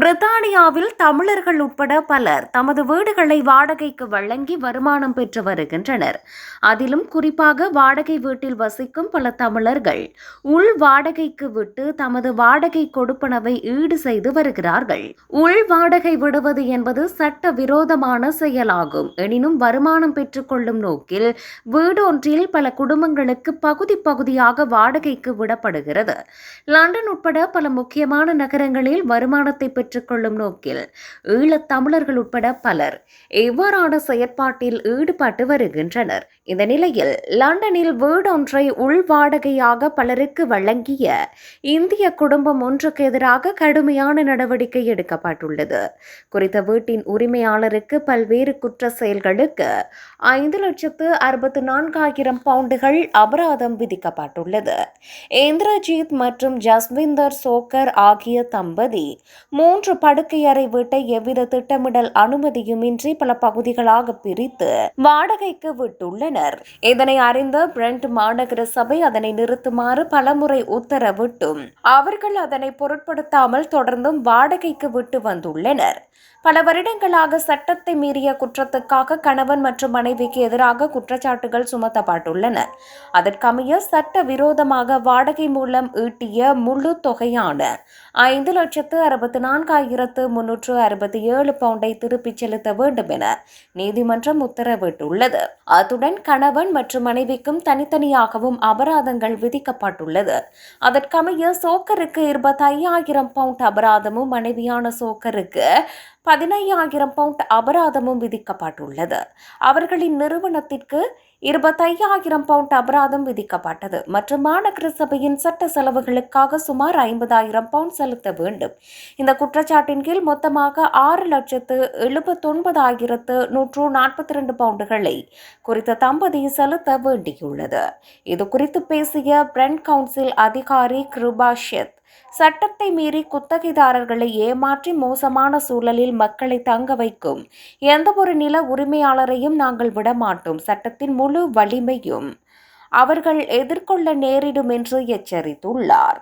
பிரித்தானியாவில் தமிழர்கள் உட்பட பலர் தமது வீடுகளை வாடகைக்கு வழங்கி வருமானம் பெற்று வருகின்றனர். அதிலும் குறிப்பாக வாடகை வீட்டில் வசிக்கும் பல தமிழர்கள் உள் வாடகைக்கு விட்டு தமது வாடகை கொடுப்பனவை ஈடு செய்து வருகிறார்கள். உள் வாடகை விடுவது என்பது சட்ட விரோதமான செயலாகும். எனினும் வருமானம் பெற்றுக்கொள்ளும் நோக்கில் வீடொன்றில் பல குடும்பங்களுக்கு பகுதி பகுதியாக வாடகைக்கு விடப்படுகிறது. லண்டன் உட்பட பல முக்கியமான நகரங்களில் வருமானத்தை பெற்று பெற்றுக்கொள்ளும் நோக்கில் ஈழத் தமிழர்கள் உட்பட பலர் இவ்வாறான செயற்பாட்டில் ஈடுபட்டு வருகின்றனர். இந்த நிலையில் லண்டனில் வீடொன்றை உள் வாடகையாக பலருக்கு வழங்கிய இந்திய குடும்பம் ஒன்றுக்கு எதிராக கடுமையான நடவடிக்கை எடுக்கப்பட்டுள்ளது. குறித்த வீட்டின் உரிமையாளருக்கு பல்வேறு குற்ற செயல்களுக்கு ஐந்து லட்சத்து அறுபத்து நான்காயிரம் பவுண்டுகள் அபராதம் விதிக்கப்பட்டுள்ளது. இந்திரஜித் மற்றும் ஜஸ்விந்தர் சோக்கர் ஆகிய தம்பதி மூன்று மூன்று படுக்கையறை வீட்டை எவ்வித திட்டமிடல் அனுமதியுமின்றி பல பகுதிகளாக பிரித்து வாடகைக்கு விட்டுள்ளனர். இதனை அறிந்த பிரெண்ட் மாநகர சபை அதனை நிறுத்துமாறு பலமுறை உத்தரவிட்டும். அவர்கள் அதனை பொருட்படுத்தாமல் தொடர்ந்தும் வாடகைக்கு விட்டு வந்துள்ளனர். பல வருடங்களாக சட்டத்தை மீறிய குற்றத்துக்காக கணவன் மற்றும் மனைவிக்கு எதிராக குற்றச்சாட்டுகள் சுமத்தப்பட்டுள்ளன. அதற்கமைய சட்ட விரோதமாக வாடகை மூலம் ஈட்டிய முழு தொகையான ஐந்து லட்சத்து அறுபத்தி நான்கு நான்காயிரத்து முன்னூற்று அறுபத்தி ஏழு பவுண்டை திருப்பிச் செலுத்த வேண்டும் என நீதிமன்றம் உத்தரவிட்டுள்ளது. அத்துடன் கணவன் மற்றும் மனைவிக்கும் தனித்தனியாகவும் அபராதங்கள் விதிக்கப்பட்டுள்ளது. அதற்கமைய சோக்கருக்கு இருபத்தி ஐயாயிரம் பவுண்ட் அபராதமும் மனைவியான சோக்கருக்கு பதினையாயிரம் பவுண்ட் அபராதமும் விதிக்கப்பட்டுள்ளது. அவர்களின் நிறுவனத்திற்கு இருபத்தையாயிரம் பவுண்ட் அபராதம் விதிக்கப்பட்டது மற்றும் மாநகர சபையின் சட்ட செலவுகளுக்காக சுமார் ஐம்பதாயிரம் பவுண்ட் செலுத்த வேண்டும். இந்த குற்றச்சாட்டின் கீழ் மொத்தமாக ஆறு லட்சத்து எழுபத்தொன்பதாயிரத்து நூற்று நாற்பத்தி ரெண்டு பவுண்டுகளை குறித்த தம்பதி செலுத்த வேண்டியுள்ளது. இது குறித்து பேசிய பிரெண்ட் கவுன்சில் அதிகாரி கிருபாஷத் சட்டத்தை மீறி குத்தகைதாரர்களை ஏமாற்றி மோசமான சூழலில் மக்களை தங்க வைக்கும். எந்தவொரு நில உரிமையாளரையும் நாங்கள் விடமாட்டோம். சட்டத்தின் முழு வலிமையும் அவர்கள் எதிர்கொள்ள நேரிடும் என்று எச்சரித்துள்ளார்.